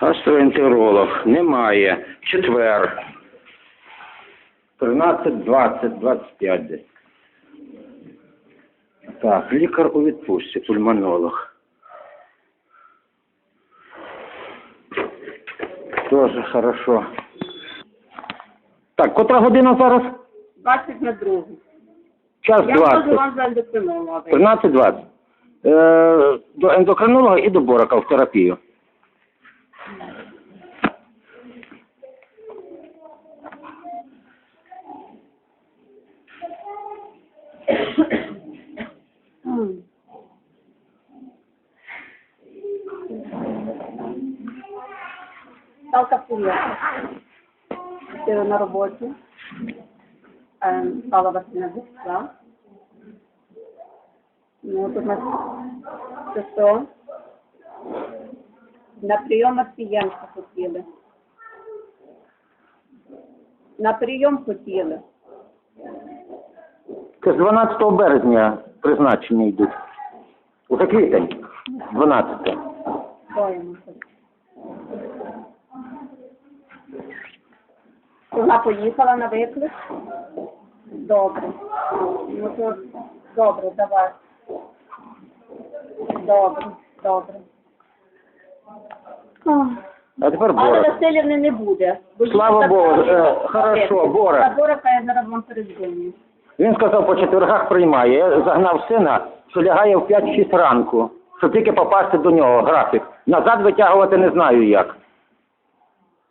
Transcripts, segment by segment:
Гастроентеролог. Немає. Четвер. 13, 20, 25 десь. Так, лікар у відпустці, пульмонолог. Тоже хорошо. Так, котра година зараз? 20 на другу. Час Я можу 20. вам за ендокринолога. 13-20. Е, до ендокринолога і до Борака в терапію. М. Сталка приїхала. Сіла на роботі. Стала Васильна Бухта. Ну, тут у нас це що? На прийом пацієнтка хотіли. На прийом хотіли. Це з 12 березня призначення йдуть. Уже квітень. 12. Двоємо. Вона поїхала на виклик? Добре. Ну то добре, давай. Добре, добре. А тепер Але Борак. Васильівни не буде. Слава Богу, е, хорошо, Борак. А Борака я зараз вам передзвоню. Він сказав, по четвергах приймає. Я загнав сина, що лягає в 5-6 ранку, щоб тільки попасти до нього, графік. Назад витягувати не знаю як.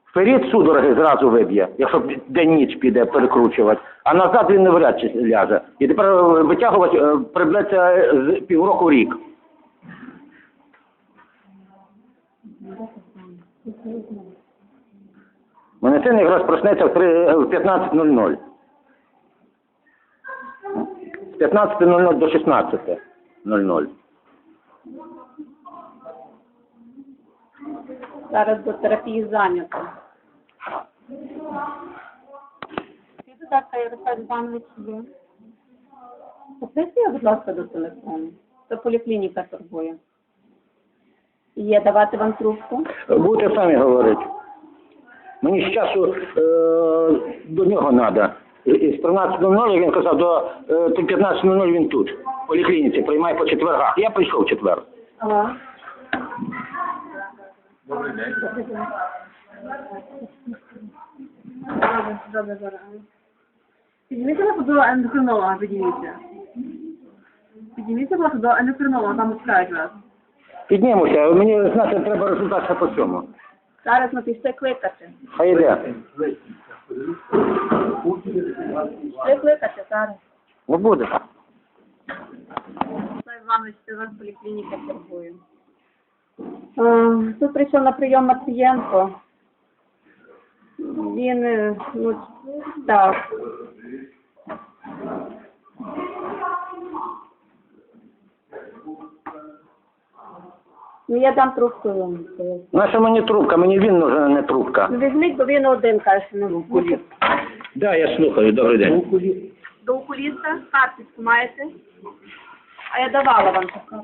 Вперед судороги зразу виб'є, якщо день-ніч піде перекручувати, а назад він навряд чи ляже. І тепер е, витягувати е, з півроку рік. Мене син якраз проснеться в 15.00. З 15.00 до 16.00. Зараз до терапії зайнято. Скажіть, будь ласка, Ярослав Іванович є. Попросіть, будь ласка, до телефону. Це поліклініка турбує. Є, давати вам трубку. Будете самі говорити. Мені з часу е, до нього треба. З 13.00 він казав, до е, 15.00 він тут. В поліклініці приймає по четвергах. Я прийшов в четвер. Алло. Добре, добре, добре. Підніміться, будь ласка, до ендокринолога, підніміться. Підніміться, ласка, до ендокринолога, там чекають вас. Піднімуся, мені знати треба результат по цьому. Зараз ми пішли кликати. Хай йде. Пішли кликати зараз. Ну буде. Ярослав Іванович, це вас поліклініка турбує. Е, Тут прийшов на прийом Матвієнко. Він, е, ну, так. Ну, я дам трубку йому. Наша мені трубка, мені він нужна, а не трубка. Ну, візьміть, бо він один каже, що не вкуліст. Да, я слухаю, добрий день. До окуліста карточку маєте? А я давала вам таку.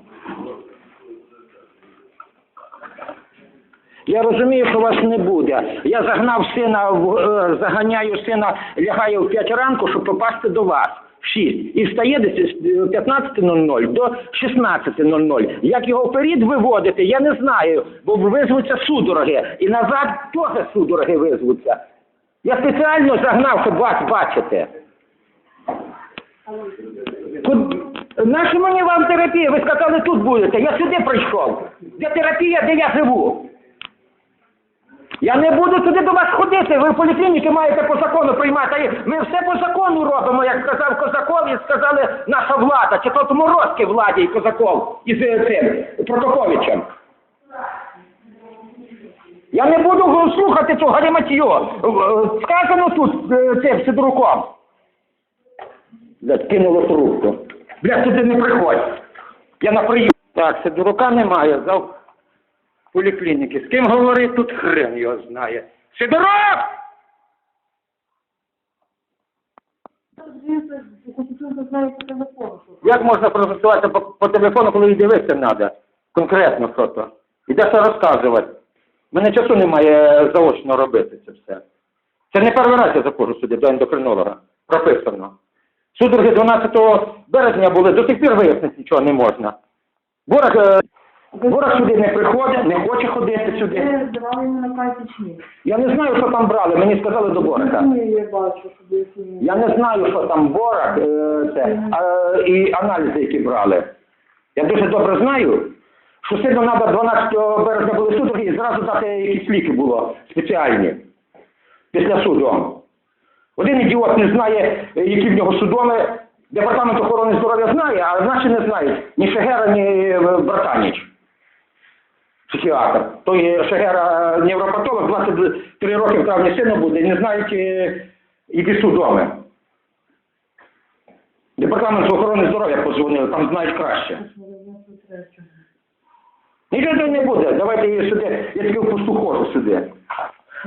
Я розумію, що вас не буде. Я загнав сина, в, е, заганяю сина, лягаю в 5 ранку, щоб попасти до вас 6. І встає десь з 15.00 до 16.00. Як його вперед виводити, я не знаю, бо визвуться судороги. І назад теж судороги визвуться. Я спеціально загнав, щоб вас бачити. Куд... Нащо мені вам терапія? Ви сказали, тут будете. Я сюди прийшов. Де терапія, де я живу? Я не буду туди до вас ходити. Ви в поліклініки маєте по закону приймати. Ми все по закону робимо, як сказав Козаков, і сказали наша влада, чи то Морозки владі і Козаков із е, цим Протоковичем. Я не буду слухати цю галіматію. Е, Сказано тут е, цим Сидоруком. Бля, кинуло трубку. Бля, туди не приходь. Я на прийом. Так, Сидорука немає, поліклініки. З ким говорить, тут хрен його знає. Сидорок! Як можна протестувати по, по телефону, коли і дивитися треба? Конкретно що. І де що розказувати? мене часу немає заочно робити це все. Це не перший раз я заходжу сюди до ендокринолога. Прописано. Судороги 12 березня були, до сих пір вияснити нічого не можна. Борок, Борок сюди не приходить, не хоче ходити сюди. Ви здавали йому на кальці чи ні? Я не знаю, що там брали, мені сказали до Борака. Ні, я бачу, що ви сумні. Я не знаю, що там борок е, це, а, і аналізи, які брали. Я дуже добре знаю, що сильно треба 12 березня були судороги і зразу дати якісь ліки було спеціальні після суду. Один ідіот не знає, які в нього судоми. Департамент охорони здоров'я знає, а наші не знають ні Шегера, ні е, Братаніч. Психіатр. Той Шегера е, невропатолог, 23 роки в травні сину буде, не знають, е, які судоми. Департамент охорони здоров'я позвонили, там знають краще. Нічого не буде, давайте її сюди, я тільки в пусту хожу сюди.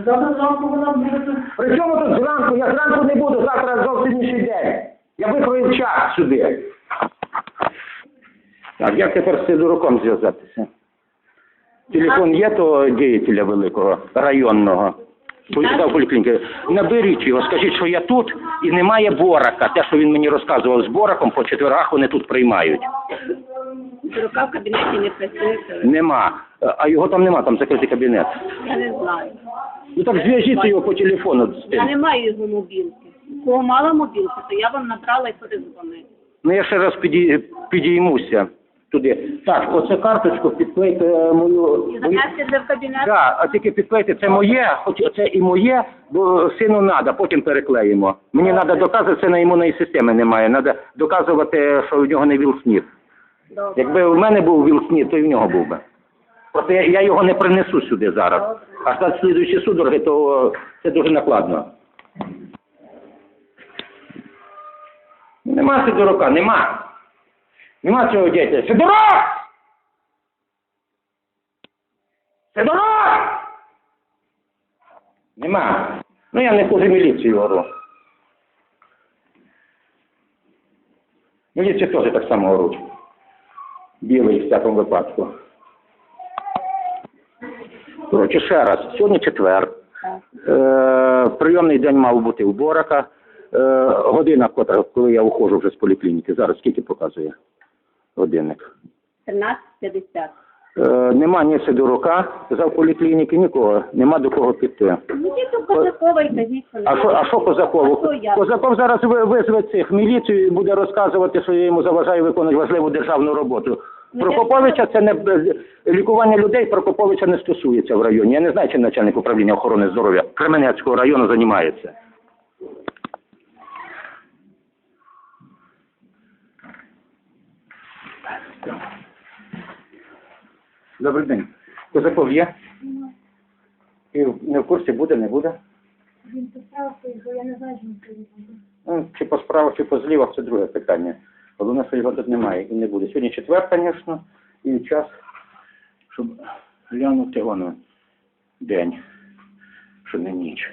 Завтра зранку вона буде. При чому тут зранку? Я зранку не буду, завтра зовсім інший день. Я викроїв час сюди. Так, як тепер з Сидоруком зв'язатися? Телефон є того діятеля великого, районного. Поїхав поліклініки. Наберіть його, скажіть, що я тут і немає борака. Те, що він мені розказував з бораком, по четвергах вони тут приймають. Рука в кабінеті не працює. Нема. А його там нема, там закритий кабінет. Я не знаю. Ну так зв'яжіться його по телефону з Я тим. не маю його мобілки. Кого мала мобілки, то я вам набрала і перезвонила. Ну я ще раз підій, підіймуся туди. Так, оце карточку підклейте е, мою. І мою... занести в кабінет. Так, а тільки підклейте, це моє, хоч це і моє, бо сину треба, потім переклеїмо. Мені треба доказувати, це на імунної системи немає. Треба доказувати, що в нього не вілснів. Добре. Якби в мене був вілснів, то і в нього був би. Просто я, я його не принесу сюди зараз. А стати слідуючі судороги, то це дуже накладно. Нема Сидорука, нема. Нема цього дітя. Сидорок! Сидорок! Нема. Ну я не хуже міліції говорю. Міліція теж так само оруть. Білий в всякому випадку. Коротше, ще раз. Сьогодні четвер. Е, прийомний день мав бути у Борака. Е, година, коли я уходжу вже з поліклініки. Зараз скільки показує годинник? 13.50. Е, нема ні Сидорука за поліклініки, нікого. Нема до кого піти. Ну, дійсно, Козакова і кажіть, що А що, а що Козакову? Козаков зараз ви- визве цих міліцію і буде розказувати, що я йому заважаю виконувати важливу державну роботу. Ну, Прокоповича це не лікування людей Прокоповича не стосується в районі. Я не знаю, чим начальник управління охорони здоров'я Кременецького району займається. Добрий день. Козаков є? І не в курсі буде, не буде? Він поставив, бо я не знаю, що він приїхав. Ну, чи по справах, чи по злівах, це друге питання. Головне, що його тут немає і не буде. Сьогодні четвер, звісно, і час, щоб глянути воно день, що не ніч.